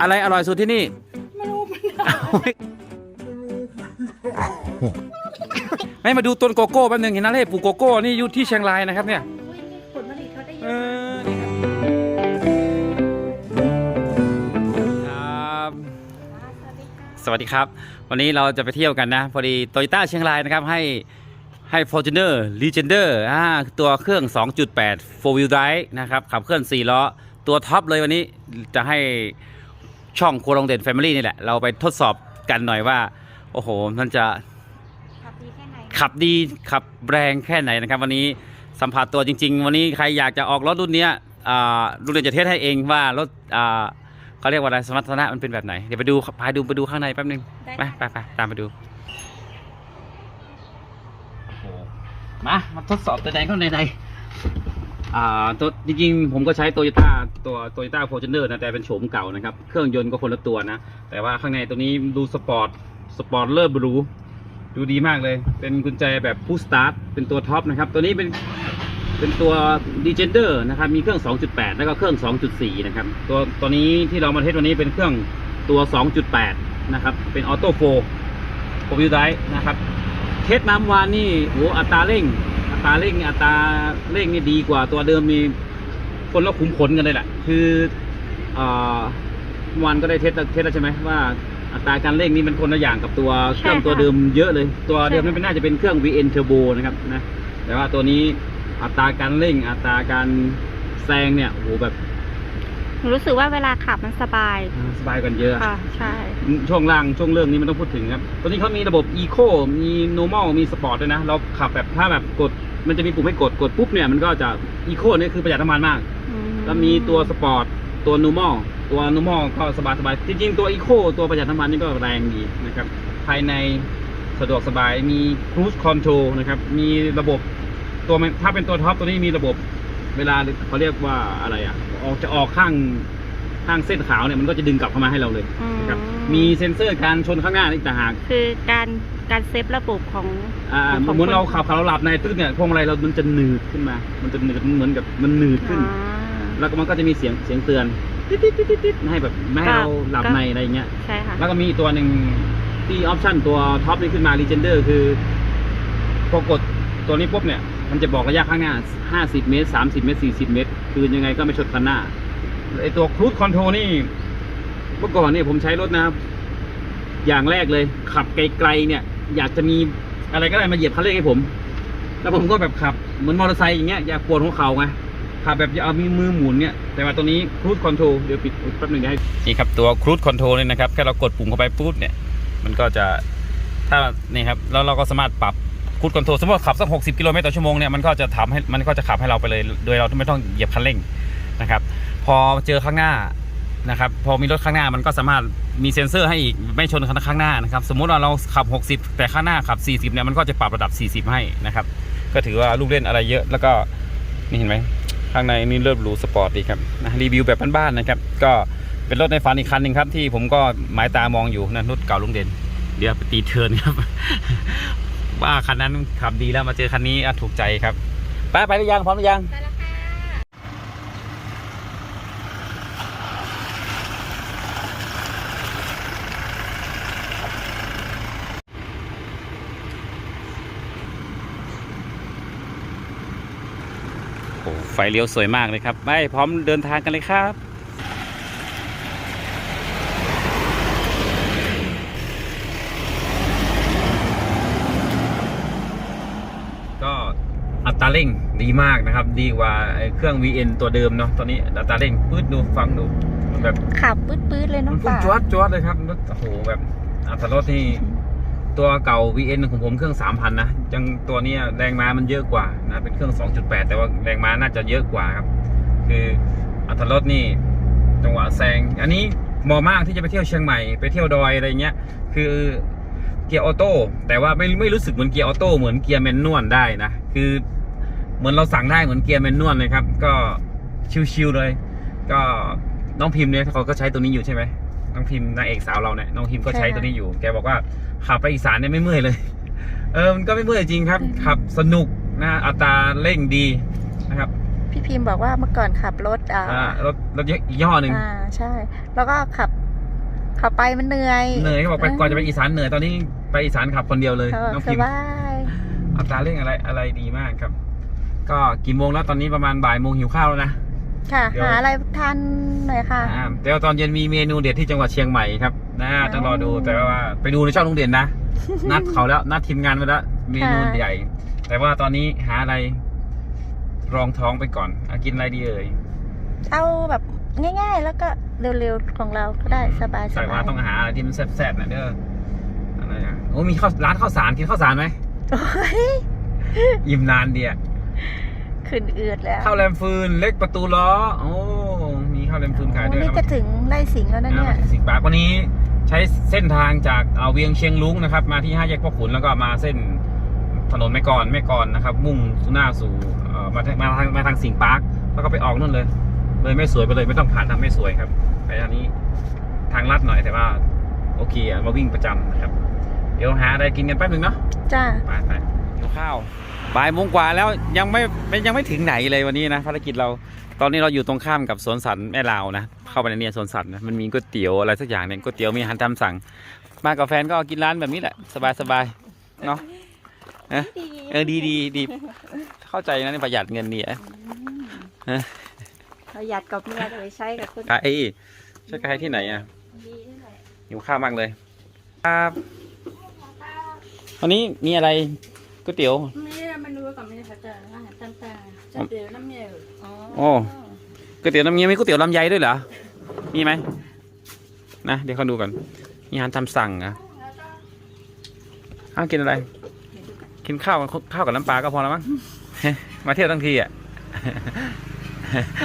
อะไรอร่อยสุดที่นี่ ไม่รู้มันให้มาดูต้นโกโก้แป๊บนึงเห็นนะเล่ปลูกโกโก้นี่อยู่ที่เชียงรายนะครับเนี่ยผลผลิตเขาได้เยเออะอนี่ครับสวัสดีค่ะ สวัสดีครับ วันนี้เราจะไปเที่ยวกันนะ พอดีโตโยต้าเชียงรายนะครับ ให้ให้ Fortuner Legender อ่าตัวเครื่อง 2.8 4 wheel drive นะครับ ขับเคลื่อน 4 ล้อ ตัวท็อปเลยวันนี้จะให้ ช่องโครงเด่น Family นี่แหละ เราไปทดสอบกันหน่อยว่า โอ้โห มันจะขับดีแค่ไหนขับดีขับแรงแค่ไหนนะครับ วันนี้สัมผัสตัวจริง ๆ วันนี้ใครอยากจะออกรถรุ่นเนี้ยอ่ารุ่นเรียนจะเทสให้เองว่ารถอ่าเขาเรียกว่าอะไรสมรรถนะมันเป็นแบบไหนเดี๋ยวไปดูพาดูไปดูข้างในแป๊บนึงได้ไปไปไปตามไปดูมามาทดสอบตัวไหนเข้าในใน อ่าตัวจริงๆ ผมก็ใช้โตโยต้าตัวโตโยต้าโฟร์จูเนอร์นะแต่เป็นโฉมเก่านะครับ เครื่องยนต์ก็คนละตัวนะ แต่ว่าข้างในตัวนี้ดูสปอร์ตสปอร์ตเลอร์บรูดูดีมากเลย เป็นกุญแจแบบผู้สตาร์ทเป็นตัวท็อปนะครับ ตัวนี้เป็นเป็นตัว d e g e n d e r นะครับ มีเครื่อง 2.8 แล้วก็เครื่อง 2.4 นะครับ ตัวตัวนี้ที่เรามาเทสวันนี้เป็นเครื่องตัว 2.8 นะครับ เป็นออโต้โฟโฟวิวไดนะครับ เทสน้ำวานนี่โหอัตราเร่ง ตราเร่งอัตราเร่งนี่ดีกว่าตัวเดิมมีคนละขุมขนกันเลยแหละคืออ่าเมื่อวานก็ได้เทสเทสแล้วใช่ไหมว่าอัตราการเร่งนี่มันคนละอย่างกับตัวเครื่องตัวเดิมเยอะเลย ตัวเดิมนั่นเป็นน่าจะเป็นเครื่อง VN Turbo นะครับนะแต่ว่าตัวนี้อัตราการเร่ง อัตราการแซงเนี่ยโอ้โหแบบหนูรู้สึกว่าเวลาขับมันสบาย สบายกันเยอะค่ะใช่ช่วงล่างช่วงเรื่องนี้ไม่ต้องพูดถึงครับตัวนี้เขามีระบบ Eco มี Normal มี Sport ด้วยนะ เราขับแบบถ้าแบบกด มันจะมีปุ่มให้กดกดปุ๊บเนี่ยมันก็จะ Eco เนี่ยคือประหยัดน้ำมันมากอืแล้วมีตัว Sport ตัว Normal ตัว Normal ก็สบายสบายจริงๆตัว Eco ตัวประหยัดน้ำมันนี่ก็แรงดีนะครับ ภายในสะดวกสบายมี Cruise Control นะครับ มีระบบตัวมันถ้าเป็นตัวท็อปตัวนี้มีระบบเวลาเขาเรียกว่าอะไรอะ ออกจะออกข้าง ข้างเส้นขาวเนี่ยมันก็จะดึงกลับเข้ามาให้เราเลยอืนะครับมีเซ็นเซอร์การชนข้างหน้าอีกต่างหากคือการการเซฟระบบของอ่าของเหมือนเราคนขับขับเราหลับในตึ๊กเนี่ยพวงมาลัยเรามันจะหนืดขึ้นมา มันจะหนืดเหมือนกับมันหนืดขึ้น อ่า แล้วก็มันก็จะมีเสียงเสียงเตือนติ๊ดติ๊ดติ๊ดติ๊ดติ๊ดให้แบบไม่ให้ก็เราหลับก็ ในอะไรเงี้ย ใช่ค่ะ แล้วก็มีอีกตัวหนึ่งที่ออปชั่นตัวท็อปนี่ขึ้นมา Legender คือพอกดตัวนี้ปุ๊บเนี่ย มันจะบอกระยะข้างหน้า 50 เมตร 30 เมตร 40 เมตร คือยังไงก็ไม่ชนคันหน้า ไอตัวครู e คอนโทรนี่ เมื่อก่อนเนี่ยผมใช้รถนะครับ อย่างแรกเลย ขับไกลๆเนี่ย อยากจะมีอะไรก็ได้มาเหยียบคันเร่งให้ผม แล้วผมก็แบบขับ เหมือนมอเตอร์ไซค์อย่างเงี้ยอยากปวดหัวเข่าไงขับแบบจะเอามีมือหมุนเนี่ย แต่ว่าตัวนี้ครู e คอนโทรเดี๋ยวปิดแป๊บหนึ่งให้นี่ครับตัวครู e คอนโทรเนี่ยนะครับแค่เรากดปุ่มเข้าไปปุ๊บเนี่ย มันก็จะถ้านี่ครับแล้วเราก็สามารถปรับครู e คอนโทรสมมติขับสัก 60 กิโลเมตรต่อชั่วโมงเนี่ยมันก็จะทำให้มันก็จะขับให้เราไปเลย โดยเราไม่ต้องเหยียบคันเร่งนะครับ พอเจอข้างหน้านะครับ พอมีรถข้างหน้ามันก็สามารถมีเซ็นเซอร์ให้อีกไม่ชนคันข้างหน้านะครับ สมมุติว่าเราขับ 60 แต่ข้างหน้าขับ 40เนี่ยมันก็จะปรับระดับ 40 ให้นะครับ ก็ถือว่าลูกเล่นอะไรเยอะแล้วก็นี่เห็นไหมข้างในนี่เริ่มรูสปอร์ตดีครับนะรีวิวแบบบ้านๆนะครับ ก็เป็นรถในฝันอีกคันหนึ่งครับ ที่ผมก็หมายตามองอยู่นะรถเก่าลุงเด่น เดี๋ยวไปตีเทินครับ ว่าคันนั้นขับดีแล้วมาเจอคันนี้อถูกใจครับ ไปไปหรือยังพร้อมหรือยัง ได้แล้วค่ะโอ้ไฟเลี้ยวสวยมากเลยครับไปพร้อมเดินทางกันเลยครับ ก็อัตราเร่งดีมากนะครับ ดีกว่าไอ้เครื่อง VN ตัวเดิมเนาะตอนนี้อัตราเร่งปื๊ดดูฟังดูมันแบบขับปื๊ดๆเลยมัน้อนงพุ่งป่าจวดจวดเลยครับรถโอ้โหแบบอัตรารถนี่ ตัวเก่า VN ของผมเครื่อง 3,000 นะ จังตัวนี้แรงม้ามันเยอะกว่านะ เป็นเครื่อง 2.8 แต่ว่าแรงม้าน่าจะเยอะกว่าครับ คืออัตรารถนี่จังหวะแซง อันนี้เหมาะมากที่จะไปเที่ยวเชียงใหม่ ไปเที่ยวดอยอะไรเงี้ย คือเกียร์ออโต้ แต่ว่าไม่ไม่รู้สึกเหมือนเกียร์ออโต้ เหมือนเกียร์แมนนวลได้นะ คือเหมือนเราสั่งได้เหมือนเกียร์แมนนวลเลยครับ ก็ชิวๆเลย ก็น้องพิมพ์เนี่ยเขาก็ใช้ตัวนี้อยู่ใช่ไหม น้องพิมพ์นางเอกสาวเราเนี่ยน้องพิมพ์ก็ใช้ตัวนี้อยู่ แกบอกว่าขับไปอีสานเนี่ยไม่เมื่อยเลย เออมันก็ไม่เมื่อยจริงครับ ขับสนุกนะอัตราเร่งดีนะครับ พี่พิมพ์บอกว่าเมื่อก่อนขับรถอ่าอ่ารถรถยี่ห้อหนึ่งอ่าใช่ แล้วก็ขับ ขับไปมันเหนื่อยเหนื่อยเขาบอกไปก่อนจะไปอีสานเหนื่อยตอนนี้ไปอีสานขับคนเดียวเลยเออน้องสพิมพ์บายอัตราเร่งอะไรอะไรดีมากครับ ก็กี่โมงแล้วตอนนี้ประมาณบ่ายโมงหิวข้าวแล้วนะ ค่ะ เดี๋ยว หาอะไรทานหน่อยค่ะ อ่าเดี๋ยวตอนเย็นมีเมนูเด็ดที่จังหวัดเชียงใหม่ครับนะต้องรอดูแต่ว่าไปดูในช่องลุงเด่นนะ นัดเขาแล้วนัดทีมงานไปแล้วเมนูค่ะ ใหญ่ แต่ว่าตอนนี้หาอะไร รองท้องไปก่อนเอากินอะไรดีเอ่ยเอาแบบง่ายๆ แล้วก็เร็วๆของเราก็ได้สบายๆแต่ว่าต้องหาอะไรที่มันแซ่บๆหน่อยเด้ออะไรอะโอ้มีข้าวร้านข้าวสารกินข้าวสารไหมโอ้ยอิ่มนานเดีย ขึ้นอืดแล้วข้าวแรมฟืนเล็กประตูล้อ โอ้ มีข้าวแรมฟืนขายด้วยนี่นะจะถึงไร่สิงห์แล้วนะเนี่ยสิบบาทวันนี้ใช้เส้นทางจากเอ่อเวียงเชียงลุงนะครับ มาที่ห้าแยกพ่อขุนแล้วก็มาเส้นถนนแม่กลแม่กลนะครับ มุ่งสู่หน้าสู่เอ่อมาทางมาทางมาทางสิงห์ปาร์คแล้วก็ไปออกนู่นเลย เลยไม่สวยไปเลยไม่ต้องผ่านทางไม่สวยครับไปทางนี้ทางลัดหน่อยแต่ว่าโอเคอะมาวิ่งประจำนะครับ เดี๋ยวหาอะไรกินกันแป๊บหนึงเนาะจ้าไปไปหิว ข้าวบ่ายโมงกว่าแล้วยังไม่ยังไม่ถึงไหนเลยวันนี้นะภารกิจเราตอนนี้เราอยู่ตรงข้ามกับสวนสัตว์แม่ลาวนะเข้าไปในเนี่ยสวนสัตว์นะมันมีก๋วยเตี๋ยวอะไรสักอย่างเนี่ยก๋วยเตี๋ยวมีอาหารตามสั่ง มากับแฟนก็กินร้านแบบนี้แหละสบายสบายเนาะเออเออดีดีดีเข้าใจนะนี่ประหยัดเงินดีอะประหยัดกับเมียจะไปใช้กับคุณไก่ใช่ไก่ที่ไหนอะดีนั่นแหละหิวข้าวมากเลย ครับวันนี้มีอะไร ก๋วยเตี๋ยว ไม่ได้มันรู้กับไม่ได้พัฒนาอาหารต่างๆจะเดี๋ยวน้ำเมียวอ๋อโอ้ก๋วยเตี๋ยวน้ำเงี้ยวมีก๋วยเตี๋ยวลำไยด้วยเหรอ มีไหมนะเดี๋ยวเขาดูก่อนมีอาหารทำสั่งเหรอะอ้าวกินอะไร กินข้าวข้าวกับน้ำปลาก็พอแล้วมั้งมาเที่ยวทั้งทีอะ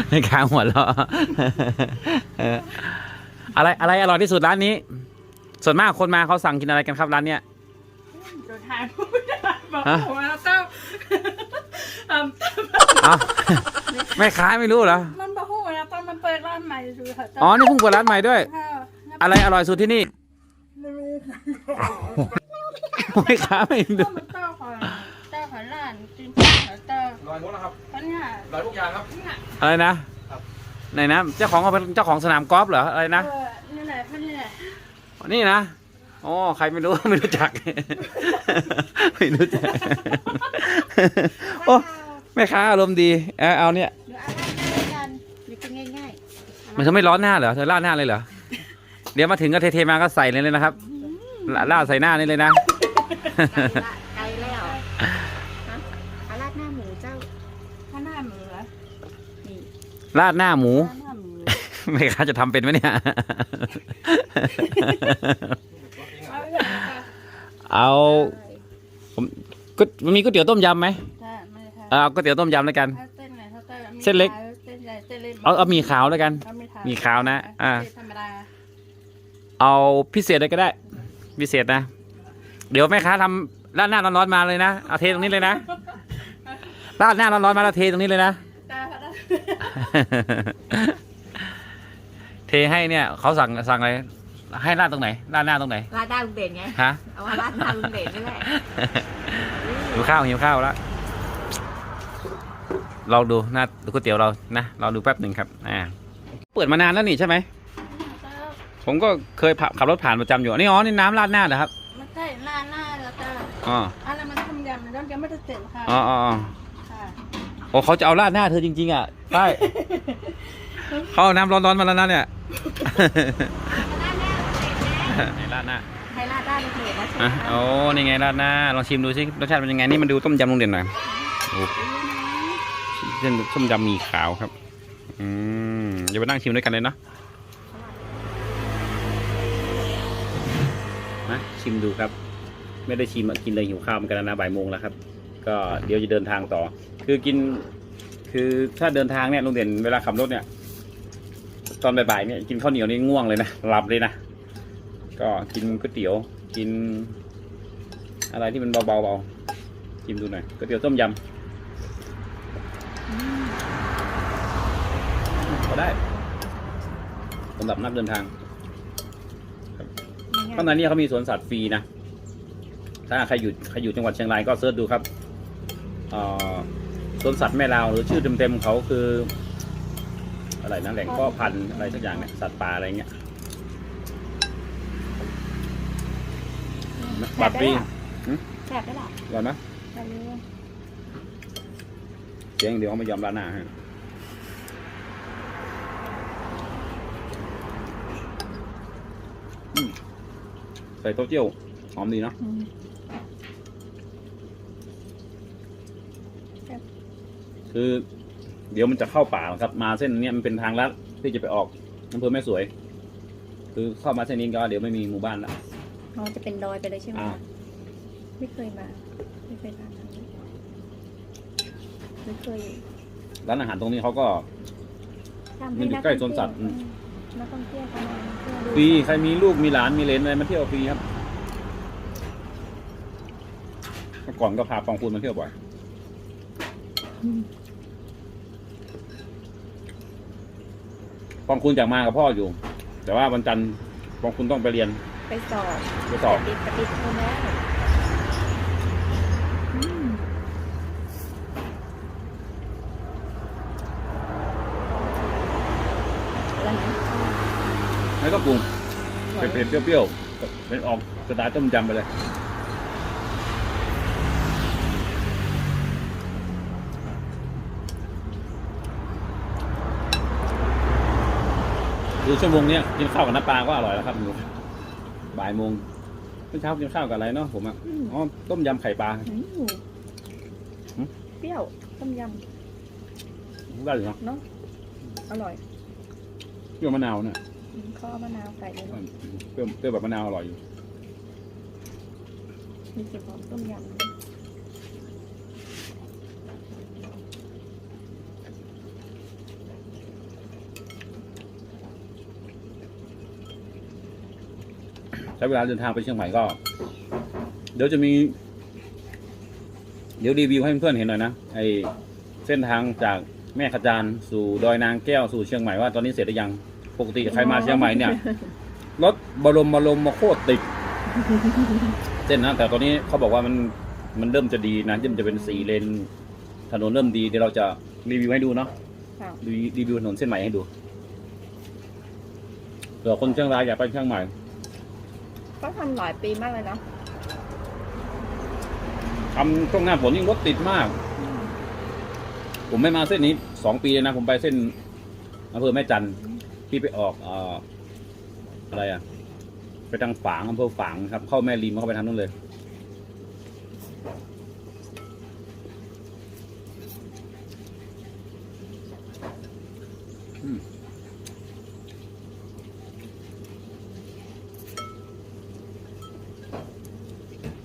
ไม่ค้างหัวเราะเอออะไรอะไรอร่อยที่สุดร้านนี้ ส่วนมากคนมาเขาสั่งกินอะไรกันครับร้านเนี้ย บอกฮะ ผมแล้วเต้าอืมอ้าวไม่ขายไม่รู้เหรอ มันบอกว่าแล้วตอนมันเปิดร้านใหม่ดูเถอะอ๋อ นี่เพิ่งเปิดร้านใหม่ด้วยค่ะอะไรอร่อยสุดที่นี่ไม่รู้ไม่ขายไม่ก็ดูมันเต้าของเต้าของร้านจริงๆของเต้าอร่อยหมดแล้วครับเพราะเนี่ยอร่อยทุกอย่างครับอะไรนะไหนนะ เจ้าของเขาเป็นเจ้าของสนามกอล์ฟเหรอ อะไรนะ เออนี่แหละเพราะเนี่ยนี่นะ อ๋อใครไม่รู้ ไม่รู้จัก ไม่รู้จัก โอ้แม่ค้าอารมณ์ดีเออเอาเนี่ยเดี๋ยวเอาราดหน้ากันอยู่กินง่ายมันจะไม่ร้อนหน้าเหรอเธอราดหน้าเลยเหรอเดี๋ยวมาถึงก็เทๆมาก็ใส่เลยเลยนะครับราราดใส่หน้านี่เลยนะๆไกลแล้วฮะเอาราดหน้าหมูเจ้าข้างหน้าหมูเหรอนี่ราดหน้าหมูข้างหน้าหมู แม่ค้าจะทำเป็นไหมเนี่ย เอาไปเลยค่ะเอาผมก็มันมีก๋วยเตี๋ยวต้มยำไหมใช่ไม่ค่ะเอาก๋วยเตี๋ยวต้มยำแล้วกันเอาเส้นไหนเส้นเส้นเล็ก เส้นใหญ่เส้นเล็กเอาเอาหมีขาวแล้วกัน เอาไม่ทานมีขาวนะอ่าเส้นธรรมดาเอาพิเศษเลยก็ได้ พิเศษนะ เดี๋ยวแม่ค้าทำราดหน้าร้อนๆมาเลยนะเอาเทตรงนี้เลยนะราดหน้าร้อนๆมาแล้วเทตรงนี้เลยนะ ตาพัดเทให้เนี่ยเขาสั่งสั่งอะไร ให้ราดตรงไหนราดหน้าตรงไหนราดหน้าลุงเด่นไงฮะเอาว่าราดหน้าลุงเด่นนี่แหละหิวข้าวหิวข้าวแล้วลองดูหน้าก๋วยเตี๋ยวเรานะเราดูแป๊บหนึ่งครับอ่าเปิดมานานแล้วนี่ใช่ไหมผมก็เคยผ่าขับรถผ่านประจำอยู่นี่อ๋อนี่น้ำราดหน้าเหรอครับไม่ใช่หน้าหน้าแล้วก็อ๋ออะไรมันทำยำมันยังไม่ได้เสร็จค่ะอ๋ออ๋ออ๋อค่ะโอ้เขาจะเอาราดหน้าเธอจริงๆอะใช่เขาเอาน้ำร้อนๆมาแล้วนะเนี่ย ไหนราดหน้าให้ราดหน้าลุงเด่นนะใช่ไหมอะคะโอ้นี่ไงราดหน้าลองชิมดูสิรสชาติเป็นยังไงนี่มันดูต้มยำโรงเรียนหน่อยโอ้เส้นต้มยำหมีขาวครับอืมเดี๋ยวไปนั่งชิมด้วยกันเลยเนาะนะชิมดูครับ ไม่ได้ชิมอะกินเลยหิวข้าวเหมือนกันแล้วนะบ่ายโมงแล้วครับ ก็เดี๋ยวจะเดินทางต่อ คือกิน คือถ้าเดินทางเนี่ยลุงเด่นเวลาขับรถเนี่ย ตอนบ่ายๆเนี่ยกินข้าวเหนียวนี่ง่วงเลยนะหลับเลยนะ ก็กินก๋วยเตี๋ยว กิน อะไรที่มันเบาๆเบาชิมดูหน่อยก๋วยเตี๋ยวต้มยำพอได้สำหรับนักเดินทางข้างในนี่เขามีสวนสัตว์ฟรีนะ ถ้าใครอยู่ใครอยู่จังหวัดเชียงรายก็เสิร์ชดูครับสวนสัตว์แม่ลาวหรือชื่อเต็มๆเขาคือ อะไรนะแหล่งพ่อพันธุ์อะไรสักอย่างเนี่ยสัตว์ป่าอะไรเงี้ย บัตรฟรีแสบได้หรอก่อนนะแสบเลยเสียงเดียวเขาไม่ยอมร้านหน้าให้อืมใส่โต๊ะเจี้ยวหอมดีเนาะอืมคือ เดี๋ยวมันจะเข้าป่าครับ มาเส้นเนี้ยมันเป็นทางลัดที่จะไปออกอำเภอแม่สวย คือเข้ามาเส้นนี้ก็เดี๋ยวไม่มีหมู่บ้านละ อ๋อจะเป็นดอยไปเลยใช่ไหมอ่าคะไม่เคยมา ไม่เคยมาทางนี้ไม่เคยร้านอาหารตรงนี้เขาก็ ทำมันอยู่ใกล้สวนสัตว์อืมนักท่องเที่ยวเขามาเที่ยวดูฟรีใครมีลูกมีหลานมีเหลนอะไรมาเที่ยวฟรีครับเมื่อก่อนก็พาปองคูนมาเที่ยวบ่อยอืมปองคูนอยากมากับพ่ออยู่ แต่ว่าวันจันทร์ปองคูนต้องไปเรียน ไปสอบไปสอบ ติดปฏิทินแล้วอืมแล้วนะไม่ต้องปรุงเผ็ดๆเปรี้ยวๆเป็นออกสไตล์ต้มยำไปเลยคือชั่วโมงเนี้ยกินข้าวกับน้ำปลาก็อร่อยแล้วครับหนู บ่ายโมงเมื่อเช้ากินข้าวกับอะไรเนาะผมอะอืมอ๋อต้มยำไข่ปลาอืมหืมเปรี้ยวต้มยได้อยู่เนาะำเนาะอร่อยเปรี้ยวมะนาวเนี่ยอืมเขาเอามะนาวใส่เลยเนอะเปรี้ยวเปรี้ยวแบบมะนาวอร่อยอยู่มีกลิ่นหอมต้มยำ ใช้เวลาเดินทางไปเชียงใหม่ก็ เดี๋ยวจะมี เดี๋ยวรีวิวให้เพื่อนๆเห็นหน่อยนะไอเส้นทางจากแม่ขจานสู่ดอยนางแก้วสู่เชียงใหม่ว่าตอนนี้เสร็จหรือยังปกติใครมาเชียงใหม่เนี่ยรถบรมบรมมาโคตรติดเส้นนะแต่ตอนนี้เขาบอกว่ามันมันเริ่มจะดีนะเริ่มจะเป็นสี่เลนถนนเริ่มดีเดี๋ยวเราจะรีวิวให้ดูเนาะค่ะรีรีวิวถนนเส้นใหม่ให้ดูเผื่อคนเชียงรายอยากไปเชียงใหม่ ก็ทำหลายปีมากเลยเนาะทำช่วงหน้าฝนยิ่งรถติดมาก ผมไม่มาเส้นนี้สองปีเลยนะ ผมไปเส้นอำเภอแม่จันที่ไปออกเอ่ออะไรอะไปทางฝางอำเภอฝางครับ เข้าแม่ริมเข้าไปทางนู้นเลย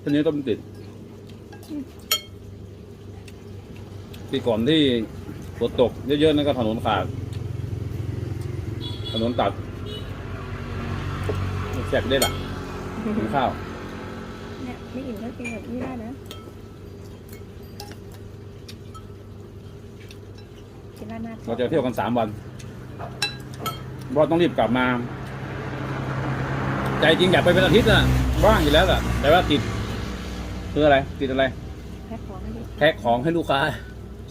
เส้นนี้ต้มติดปีก่อนที่ฝนตกเยอะๆนั่นก็ถนนขาด ถนนตัดแจกได้หรอกินข้าว เนี่ยไม่อิ่มก็กินแบบนี้ได้นะ กินร้านหน้าเราจะเที่ยวกันสามวันเพราะต้องรีบกลับมา ใจจริงอยากไปเป็นอาทิตย์น่ะว่างอยู่แล้วล่ะแต่ว่าติด คืออะไรติดอะไร แพ็คของให้ดีแพ็คของให้ลูกค้า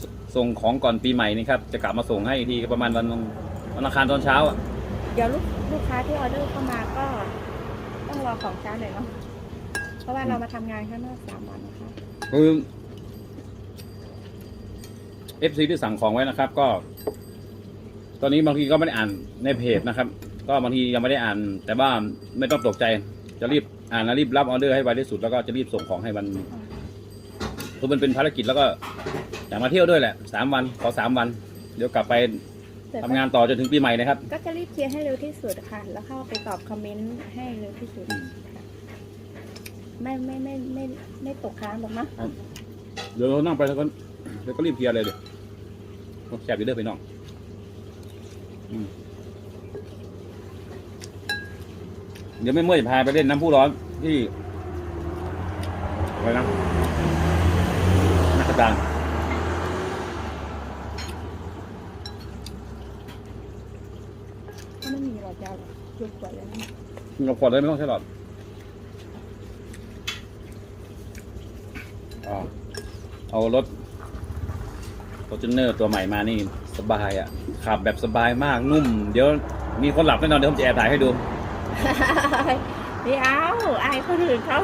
สส่งของก่อนปีใหม่นี่ครับ จะกลับมาส่งให้อีกทีก็ประมาณวันวันอังคารตอนเช้าอะเดี๋ยวลูกลูกค้าที่ออเดอร์เข้ามาก็ ต้องรอของช้าหน่อยเนาะเพราะว่าเรามาทำงานข้างนอกสามวันนะคะคือเอฟซีที่สั่งของไว้นะครับ ก็ ตอนนี้บางทีก็ไม่ได้อ่านในเพจนะครับ ก็บางทียังไม่ได้อ่าน แต่ว่าไม่ต้องตกใจ จะรีบอ่านแล้วรีบรับออเดอร์ให้ไวที่สุดแล้วก็จะรีบส่งของให้วันคือมันเป็นภารกิจแล้วก็อยากมาเที่ยวด้วยแหละสามวันขอสามวัน เดี๋ยวกลับไปแต่ทำงานต่อจนถึงปีใหม่นะครับ ก็จะรีบเคลียร์ให้เร็วที่สุดค่ะ แล้วเข้าไปตอบคอมเมนต์ให้เร็วที่สุดค่ะไม่ไม่ไม่ไม่ไม่ไม่ตกค้างหรอกนะ เดี๋ยวเรานั่งไปแล้วก็เดี๋ยวก็รีบเคลียร์เลยเดี๋ยวแคบอยู่เด้อไปน้องอืม เดี๋ยวไม่เมื่อยพาไปเล่นน้ำพุร้อนที่อะไรนะนักดานก็ไม่มีหรอกจ้าหยุดกว่าแล้วนะเราขวดเลยไม่ต้องใช้หลอดอ๋อเอารถฟอร์จูเนอร์ตัวใหม่มานี่สบายอะขับแบบสบายมากนุ่ม เดี๋ยวมีคนหลับแน่นอนเดี๋ยวผมจะแอบถ่ายให้ดู เดี๋ยวอายคนอื่นเขา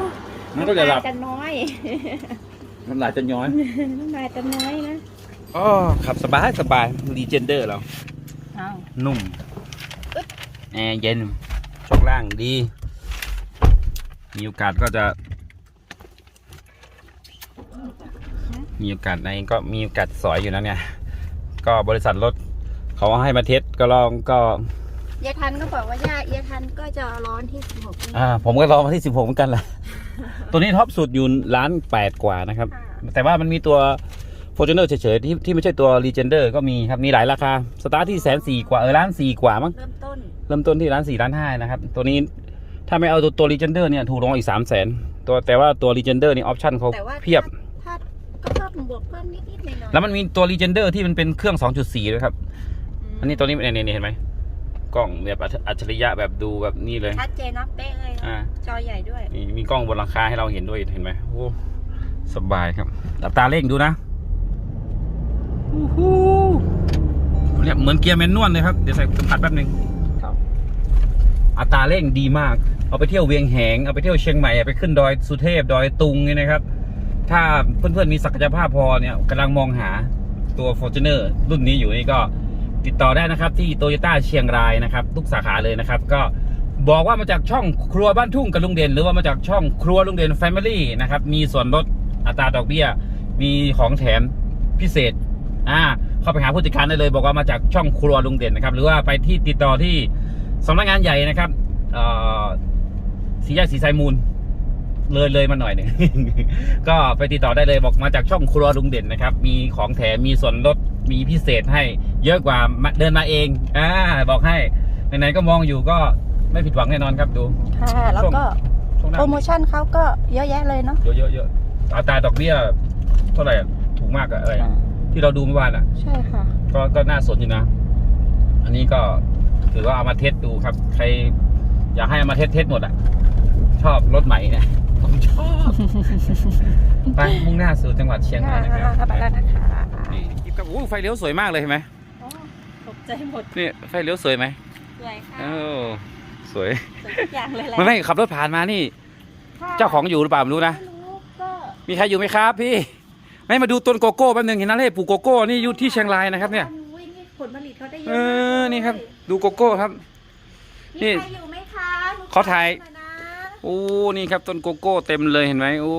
มันก็จะหลับำลายจะน้อยน้ำลายจะย้อยน้ำลายจะน้อยนะอ๋อขับสบายสบายรีเจนเดอร์เราอ้าวนุ่มแอร์เย็นช่องล่างดี มีโอกาสก็จะ มีโอกาสในก็มีโอกาสสอยอยู่นะเนี่ย ก็บริษัทรถเขาให้มาเทสก็ลองก็ ยายทันก็บอกว่าย่ายายทันก็จะร้อนที่สิบหกอ่าผมก็ลองมาที่16เหมือนกันแหละตัวนี้ท็อปสุดอยู่ล้านแปดกว่านะครับ แต่ว่ามันมีตัว f o r t u n e r เฉยๆที่ที่ไม่ใช่ตัว Legender ก็มีครับมีหลายราคา สตาร์ทที่แสนสี่กว่าเออล้านสี่กว่ามั้งเริ่มต้นเริ่มต้นที่ล้านสี่ล้านห้านะครับ ตัวนี้ถ้าไม่เอาตัวตัว Legender เนี่ยถูกลงอีกสามแสนตัวแต่ว่าตัว Legender นี่ออปชั่นเขาแต่ว่าเพียบถ้าถ้าก็เพิ่มบวกเพิ่มนิดๆหน่อยๆแล้วมันมีตัว Legender ที่มันเป็นเครื่อง 2.4ด้วยครับมอันนี้ตัวนี้เนี่ยเนี่ยเห็นไหม กล้องแบบอัจอัจฉริยะแบบดูแบบนี่เลยชัดเจนเนาะเป๊ะเลยเนอะอ่าจอใหญ่ด้วยนี่มีกล้องบนหลังคาให้เราเห็นด้วยเห็นไหมโอ้สบายครับอัตราเร่งดูนะอู้หูเนี่ยเหมือนเกียร์แมนนวลเลยครับ เดี๋ยวใส่สัมผัสแป๊บหนึงอัตราเร่งดีมาก เอาไปเที่ยวเวียงแหง เอาไปเที่ยวเชียงใหม่เอาไปขึ้นดอยสุเทพ ดอยตุงเนี่ยนะครับ ถ้าเพื่อนๆมีศักยภาพพอเนี่ยกำลังมองหาตัว f o r t u n e r รุ่นนี้อยู่นี่ก็ ติดต่อได้นะครับที่โตโยต้าเชียงรายนะครับ ทุกสาขาเลยนะครับ ก็บอกว่ามาจากช่องครัวบ้านทุ่งกับลุงเด่น หรือว่ามาจากช่องครัวลุงเด่น Family นะครับมีส่วนลดอัตราดอกเบี้ย มีของแถมพิเศษอ่าเข้าไปหาผู้จัดการได้เลย บอกว่ามาจากช่องครัวลุงเด่นนะครับ หรือว่าไปที่ติดต่อที่สำนักงานใหญ่นะครับเอ่อสีแยกสีไซมูลเลยเลยมาหน่อยหนึ่งก็ไปติดต่อได้เลยบอกมาจากช่องครัวลุงเด่นนะครับ มีของแถมมีส่วนลดมีพิเศษให้ เยอะกว่ามาเดินมาเองอ่าบอกให้ไหนๆก็มองอยู่ก็ไม่ผิดหวังแน่นอนครับดูค่ะแล้วก็ช่วงหน้าโปรโมชั่นเขาก็เยอะแยะเลยเนาะเยอะเยอะเยอะอัตราดอกเบี้ยเท่าไหร่อะถูกมากอะอะไร ที่เราดูเมื่อวานอะใช่ค่ะ ก็ก็น่าสนอยู่นะ อันนี้ก็ถือว่าเอามาเทสดูครับ ใครอยากให้เอามาเทสเทสหมดอะชอบรถใหม่เนี่ยผมชอบไปมุ่งหน้าสู่จังหวัดเชียงรายนะครับเข้าไปแล้วนะคะนี่กิ๊บกับอู้ไฟเลี้ยวสวยมากเลยเห็นไหมโอ้ตก ใจหมดนี่ไฟเลี้ยวสวยไหมสวยค่ะโอ้สวยสวยทุกอย่างเลยแหละไม่ไม่ขับรถผ่านมานี่ค่ะเจ้าของอยู่หรือเปล่าไม่รู้นะ ไม่รู้ก็มีใครอยู่ไหมครับพี่ ไม่มาดูต้นโกโก้แป๊บนึงเห็นนาเล่ปลูกโกโก้นี่อยู่ที่เชียงรายนะครับ เนี่ย อุ๊นี่ผลผลิตเขาได้เยเออะมากอเลยนี่ครับ ดูโกโก้ครับ นี่มีใครอยู่ไหมคะลูกขอถ่ายค้มนะโอ้นี่ครับต้นโกโก้เต็มเลยเห็นไหมโอ้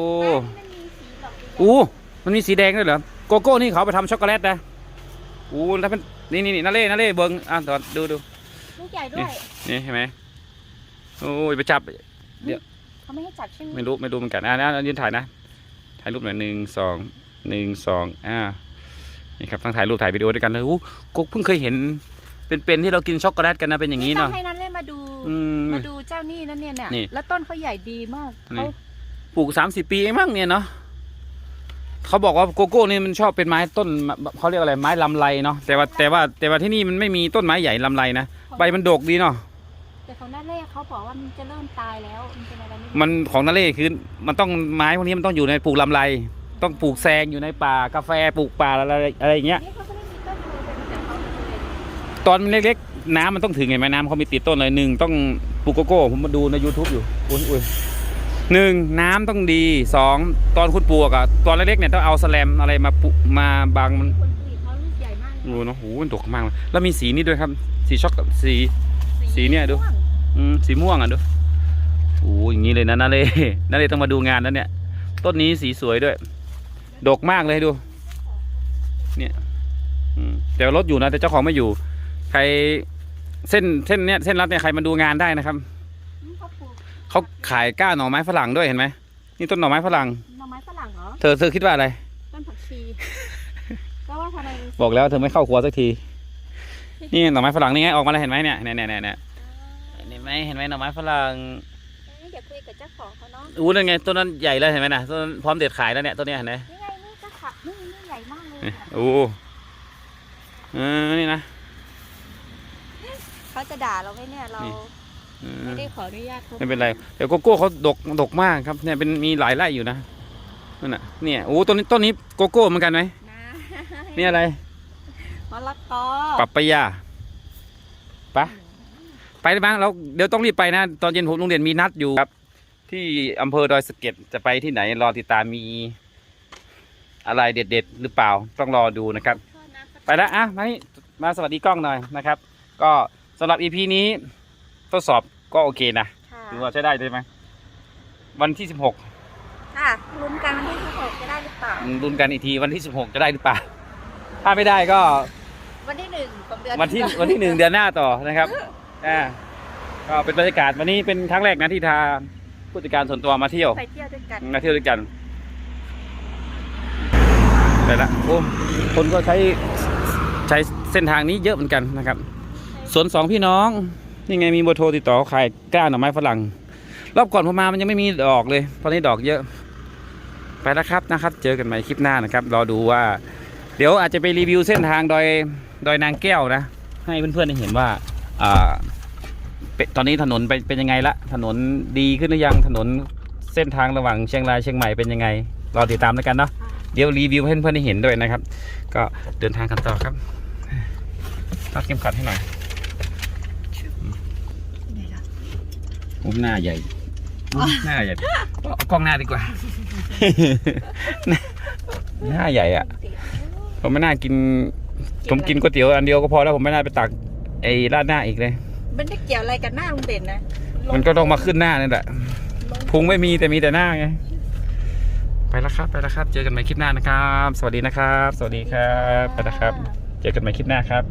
แม่นี่มันมีสีดอกใหญ่อู้มันมีสีแดงด้วยเหรอ โกโก้นี่เขาเอาไปทำช็อกโกแลตนะโอ้แล้วมันนี่นี่นี่นาเล่นาเล่เบิ้งอะตอนดูดูลูกใหญ่ด้นี่วย นี่เห็นไหมโอ้ยไปจับเขาไม่ให้จับใช่ไหมไม่รู้ไม่รู้เหมือนกันอะนะยืนถ่ายนะถ่ายรูปหน่อยหนึ่งสองหนึ่งสองอ่านี่ครับทั้งถ่ายรูปถ่ายวิดีโอด้วยกันเลยอู้กุ๊กเพิ่งเคยเห็น เป็นๆที่เรากินช็อกโกแลตกันนะเป็นอย่างนี้ต้อเนาะงให้นั้นเล่นมาดูอืมมาดูเจ้านี่นั่นเนี่ยเนี่ยนี่แล้วต้นเขาใหญ่ดีมากนี่เขาปลูกสามสิบปีเองมั้งเนี่ยเนาะ เขาบอกว่าโกโก้นี่มันชอบเป็นไม้ต้นเขาเรียกอะไรไม้ลำไรเนาะแต่ว่าแต่ว่าแต่ว่าที่นี่มันไม่มีต้นไม้ใหญ่ลำไรนะใบมันดกดีเนาะแต่ของนั่นเล่เขาบอกว่ามันจะเริ่มตายแล้วมันเป็นอะไรไม่รู้มันของนาเล่คือมันต้องไม้พวกนี้มันต้องอยู่ในปลูกลำไร ต้องปลูกแซงอยู่ในป่ากาแฟปลูกป่าอะไรอะไรอย่างเงี้ยนี่เขาก็ไม่มีต้นโพเป็นแต่เขาเป็นตอนมันเล็กๆ น้ำมันต้องถึงเห็นไหมน้ำเขามีติดต้นเลยหนึ่งต้องปลูกโกโก้ผมมาดูใน YouTube อยู่อุ้ยอุ้ย หนึ่งน้ำต้องดีสองตอนคุณปลูกอะตอนเล็กๆเนี่ยต้องเอาแสแลมอะไรมาปุมาบังมันผลผลิตเขาลูกใหญ่มากเลยดูเนาะโหมันดกมากเลยแล้วมีสีนี่ด้วยครับ สีช็อกกับสีสีเนี่ยดูม่วงอืมสีม่วงอะดูโอ้อย่างนี้เลยนะนาเล่นาเล่ต้องมาดูงานแล้วเนี่ย ต้นนี้สีสวยด้วย ดกมากเลยดู เนี่ยอืมแต่ว่ารถอยู่นะ แต่เจ้าของไม่อยู่ ใครเส้นเส้นเนี้ยเส้นรัดเนี่ยใครมาดูงานได้นะครับ อืมเขาปลูก เขาขายก้านหน่อไม้ฝรั่งด้วยเห็นไหมนี่ต้นหน่อไม้ฝรั่งหน่อไม้ฝรั่งเหรอเธอเธอคิดว่าอะไรต้นผักชีก็ว่าทำไมบอกแล้วเธอไม่เข้าครัวสักที นี่หน่อไม้ฝรั่งนี่ไงออกมาแล้วเห็นไหมเนี่ยเนี่ยเนี่ยเนี่ยเนี่ยเห็นไหมเห็นไหมหน่อไม้ฝรั่งเอ้ยเดี๋ยวคุยกับเจ้าของเขาเนาะอู้นั่นไงต้นนั้นใหญ่แล้วเห็นไหมนะต้นนั้นพร้อมเด็ดขายแล้วเนี่ยต้นเนี้ยเห็นไหมนี่ไงนี่ก็ขับนี่นี่ใหญ่มากเลยนี่อะโอ้เออนี่นะเขาจะด่าเราไหมเนี่ยเรานี่เออ ไม่ได้ขออนุญาตเขาไม่เป็นไรเดี๋ยวโกโก้เขาดกดกมากครับเนี่ยเป็นมีหลายไร่อยู่นะนั่นน่ะเนี่ยโอ้ต้นนี้ต้นนี้โกโก้เหมือนกันไหมนะนี่อะไรมะละกอปับปะยาไปะไปได้บ้างเราเดี๋ยวต้องรีบไปนะ ตอนเย็นผมโรงเรียนมีนัดอยู่ครับ ที่อำเภอดอยสะเก็ดจะไปที่ไหนรอติดตามมีอะไรเด็ด ๆ หรือเปล่าต้องรอดูนะครับ ไปแล้วอะมานี่มาสวัสดีกล้องหน่อยนะครับ ก็สำหรับ EP นี้ทดสอบ ก็โอเคนะค่ะถือว่าใช้ได้ใช่ไหมวันที่ 16ค่ะลุ้นกันวันที่สิบหกจะได้หรือเปล่า รุนกันอีกทีวันที่ 16 จะได้หรือเปล่า ถ้าไม่ได้ก็วันที่หนึ่งของเดือนวันที่วันที่หนึ่งเดือนหน้าต่อนะครับอ่าก็เป็นบรรยากาศวันนี้เป็นครั้งแรกนะที่ทางผู้จัดการส่วนตัวมาเที่ยว ไปเที่ยวด้วยกันมาเที่ยวด้วยกันไปละโอ้คนก็ใช้ใช้เส้นทางนี้เยอะเหมือนกันนะครับ สวนสองพี่น้อง นี่ไงมีเบอร์โทรติดต่อขายก้าหน่อไม้ฝรั่ง รอบก่อนผมมามันยังไม่มีดอกเลยตอนนี้ดอกเยอะ ไปแล้วครับนะครับ เจอกันใหม่คลิปหน้านะครับ รอดูว่า เดี๋ยวอาจจะไปรีวิวเส้นทางดอยดอยนางแก้วนะ ให้เพื่อนๆได้เห็นว่าอ่าตอนนี้ถนนเป็นเป็นยังไงละ ถนนดีขึ้นหรือยังถนนเส้นทางระหว่างเชียงรายเชียงใหม่เป็นยังไงรอติดตามแล้วกันเนาะเดี๋ยวรีวิวให้เพื่อนๆได้เห็นด้วยนะครับ ก็เดินทางกันต่อครับรัดเข็มขัดให้หน่อย อุ้มหน้าใหญ่อุ๊ยหน้าใหญ่เอากล้องหน้าดีกว่า หน้าใหญ่อะผมไม่น่ากิน ผมกินก๋วยเตี๋ยวอันเดียวก็พอแล้วผมไม่น่าไปตักไอ้ราดหน้าอีกเลย มันได้เกี่ยวอะไรกับหน้าลุงเด่นนะมันก็ต้องมาขึ้นหน้านี่แหละพุงไม่มีแต่มีแต่หน้าไง ไปแล้วครับ ไปแล้วครับ เจอกันใหม่คลิปหน้านะครับ สวัสดีนะครับ สวัสดีครับ ไปแล้วครับ เจอกันใหม่คลิปหน้าครับ